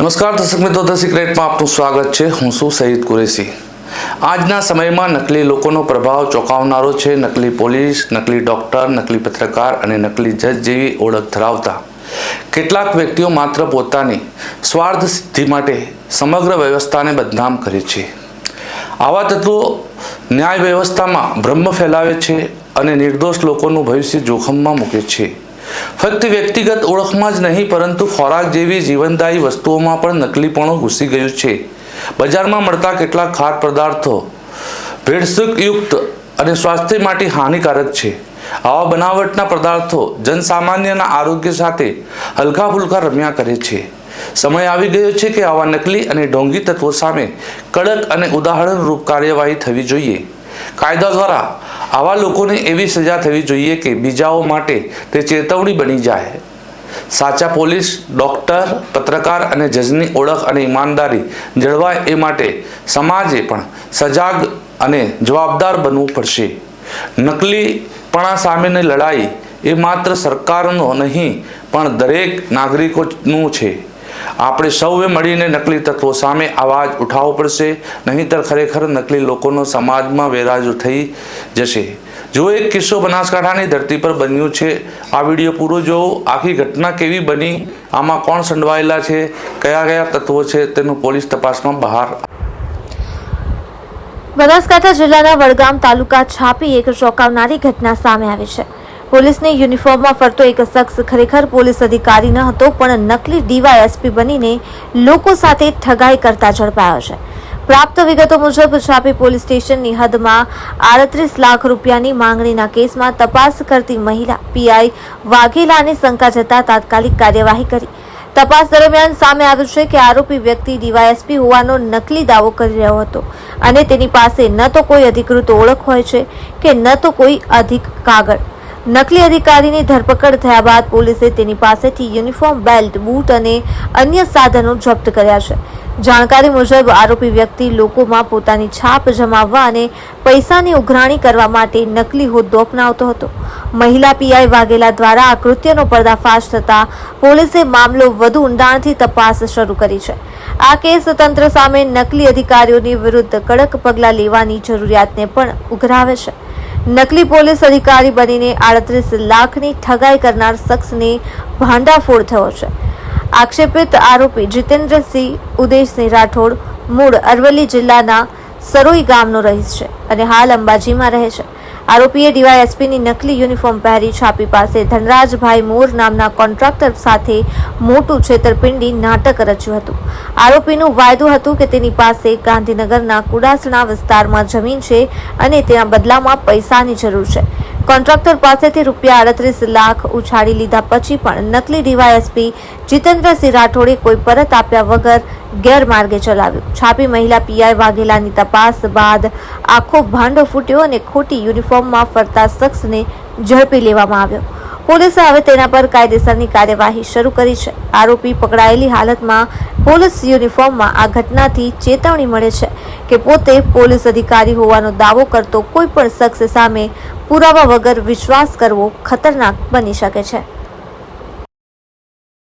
નમસ્કાર, દર્શક મિત્રો, ધ સિક્રેટમાં આપનું સ્વાગત છે. હું છું સહીદ કુરેશી. આજના સમયમાં નકલી લોકોનો પ્રભાવ ચોંકાવનારો છે. નકલી પોલીસ, નકલી ડૉક્ટર, નકલી પત્રકાર અને નકલી જજ જેવી ઓળખ ધરાવતા કેટલાક વ્યક્તિઓ માત્ર પોતાની સ્વાર્થ સિદ્ધિ માટે સમગ્ર વ્યવસ્થાને બદનામ કરે છે. આવા તત્વો ન્યાય વ્યવસ્થામાં બ્રહ્મ ફેલાવે છે અને નિર્દોષ લોકોનું ભવિષ્ય જોખમમાં મૂકે છે. ફક્ત વ્યક્તિગત ઓળખમાં જ નહીં, પરંતુ ખોરાક જેવી જીવનદાયી વસ્તુઓમાં પણ નકલીપણું ઘૂસી ગયું છે. બજારમાં મળતા કેટલાક ખાદ્ય પદાર્થો ભેળસેળયુક્ત અને સ્વાસ્થ્ય માટે હાનિકારક છે. આવા બનાવટના પદાર્થો જનસામાન્યના આરોગ્ય સાથે હલકા ફુલકા રમ્યા કરે છે. સમય આવી ગયો છે કે આવા નકલી અને ઢોંગી તત્વો સામે કડક અને ઉદાહરણરૂપ કાર્યવાહી થવી જોઈએ. કાયદા દ્વારા આવા લોકોને એવી સજા થવી જોઈએ કે બીજાઓ માટે તે ચેતવણી બની જાય. સાચા પોલીસ, ડોક્ટર, પત્રકાર અને જજની ઓળખ અને ઈમાનદારી જળવાય એ માટે સમાજે પણ સજાગ અને જવાબદાર બનવું પડશે. નકલીપણા સામેની લડાઈ એ માત્ર સરકારનો નહીં, પણ દરેક નાગરિકોનું છે. આપણે સૌએ મળીને નકલી તત્વો સામે અવાજ ઉઠાવવો પડશે, નહીંતર ખરેખર નકલી લોકોનો સમાજમાં વેરાજો થઈ જશે. જો એક કિસ્સો બનાસકાંઠાની ધરતી પર બન્યું છે, આ વીડિયો પૂરો જોવો. આખી ઘટના કેવી બની? આમાં કોણ સંડવાયેલા છે? કયા કયા તત્વો છે? તેનું પોલીસ તપાસમાં બહાર બનાસકાંઠા જિલ્લાના વડગામ તાલુકા છાપી એક ચોંકાવનારી ઘટના સામે આવી છે. પોલીસની યુનિફોર્મમાં ફરતો એક શખ્સ ખરેખર પોલીસ અધિકારી ન હતો, પણ નકલી ડીવાયએસપી બનીને લોકો સાથે ઠગાઈ કરતા ઝડપાયો છે. પ્રાપ્ત વિગતો મુજબ છાપી પોલીસ સ્ટેશનની હદમાં આડત્રીસ લાખ રૂપિયાની માંગણીના કેસમાં તપાસ કરતી મહિલા પીઆઈ વાઘેલાને શંકા જતા તાત્કાલિક કાર્યવાહી કરી. તપાસ દરમિયાન સામે આવ્યું છે કે આરોપી વ્યક્તિ ડીવાયએસપી હોવાનો નકલી દાવો કરી રહ્યો હતો અને તેની પાસે ન તો કોઈ અધિકૃત ઓળખ હોય છે કે ન તો કોઈ અધિક કાગળ. નકલી અધિકારીની ધરપકડ થયા બાદ પોલીસે તેની પાસેથી યુનિફોર્મ, બેલ્ટ, બૂટ અને અન્ય સાધનો જપ્ત કર્યા છે. જાણકારી મુજબ આરોપી વ્યક્તિ લોકોમાં પોતાની છાપ જમાવવા અને પૈસાની ઉઘરાણી કરવા માટે નકલી હોદ્દો અપનાવતો હતો. મહિલા પીઆઈ વાઘેલા દ્વારા આ કૃત્યનો પર્દાફાશ થતાં પોલીસે મામલો વધુ ઊંડાણથી તપાસ શરૂ કરી છે. આ કેસ તંત્ર સામે નકલી અધિકારીઓની વિરુદ્ધ કડક પગલાં લેવાની જરૂરિયાતને પણ ઉઘરાવે છે. નકલી પોલીસ અધિકારી બનીને આડત્રીસ લાખની ઠગાઈ કરનાર શખ્સની ભાંડાફોડ થયો છે. આક્ષેપિત આરોપી જીતેન્દ્રસિંહ, ઉદેશસિંહ રાઠોડ મૂળ અરવલ્લી જિલ્લાના સરોઈ ગામનો રહીશ છે અને હાલ અંબાજીમાં રહે છે. આરોપીએ ડીવાયએસપીની નકલી યુનિફોર્મ પહેરી છાપી પાસે ધનરાજભાઈ મોર નામના કોન્ટ્રાક્ટર સાથે મોટું છેતરપિંડી નાટક રચ્યું હતું. આરોપીનું વાયદું હતું કે તેની પાસે ગાંધીનગરના કુડાસણા વિસ્તારમાં જમીન છે અને તેના બદલામાં પૈસાની જરૂર છે. કોન્ટ્રાક્ટર પાસેથી રૂપિયા આડત્રીસ લાખ ઉછાળી લીધા પછી પણ નકલી ડીવાયએસપી જીતેન્દ્રસિંહ રાઠોડે કોઈ પરત આપ્યા વગર ગેરમાર્ગે ચલાવ્યું. છાપી મહિલા પીઆઈ વાઘેલાની તપાસ બાદ આખો ભાંડો ફૂટ્યો અને ખોટી યુનિફોર્મમાં ફરતા શખ્સને ઝડપી લેવામાં આવ્યો. પોલીસે હવે તેના પર કાયદેસરની કાર્યવાહી શરૂ કરી છે. આરોપી પકડાયેલી હાલતમાં પોલીસ યુનિફોર્મમાં આ ઘટનાથી ચેતવણી મળે છે કે પોતે પોલીસ અધિકારી હોવાનો દાવો કરતો કોઈ પણ શખ્સ સામે પુરાવા વગર વિશ્વાસ કરવો ખતરનાક બની શકે છે.